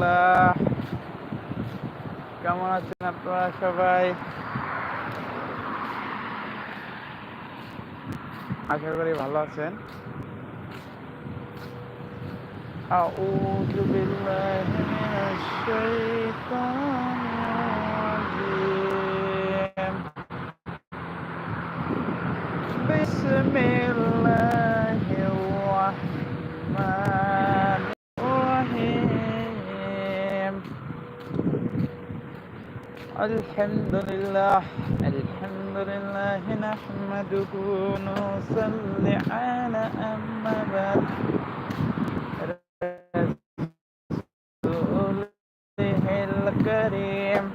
আলহামদুলিল্লাহ কেমন আছেন আপনারা সবাই আশা করি ভালো আছেন أعوذ بالله من الشيطان الرجيم بسم الله الحمد لله الحمد لله نحمده ونصلي على أما بعد رسوله الكريم.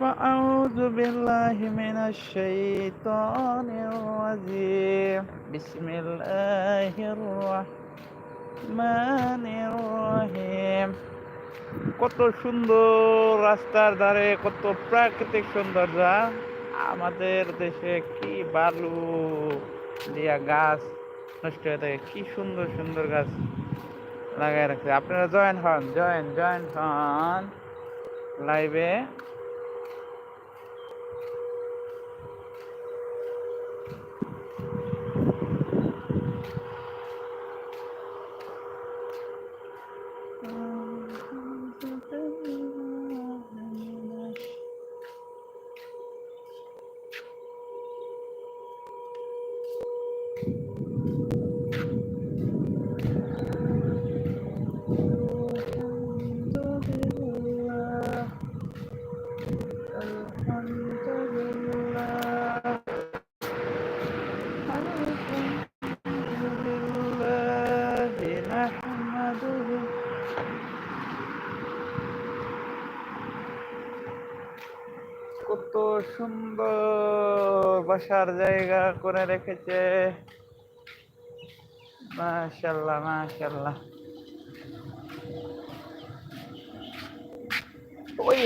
فأعوذ بالله من الشيطان الرجيم. بسم الله الرحمن الرحيم. কত সুন্দর রাস্তার ধারে, কত প্রাকৃতিক সৌন্দর্য আমাদের দেশে কি বালু দিয়া গাছ নষ্ট হয়ে থাকে, কি সুন্দর সুন্দর গাছ লাগাই রাখছে আপনারা জয়েন হন, জয়েন জয়েন হন লাইভে Alhamdulillah. কত সুন্দর বসার জায়গা করে রেখেছে। মাশাল্লাহ মাশাল্লাহ ওই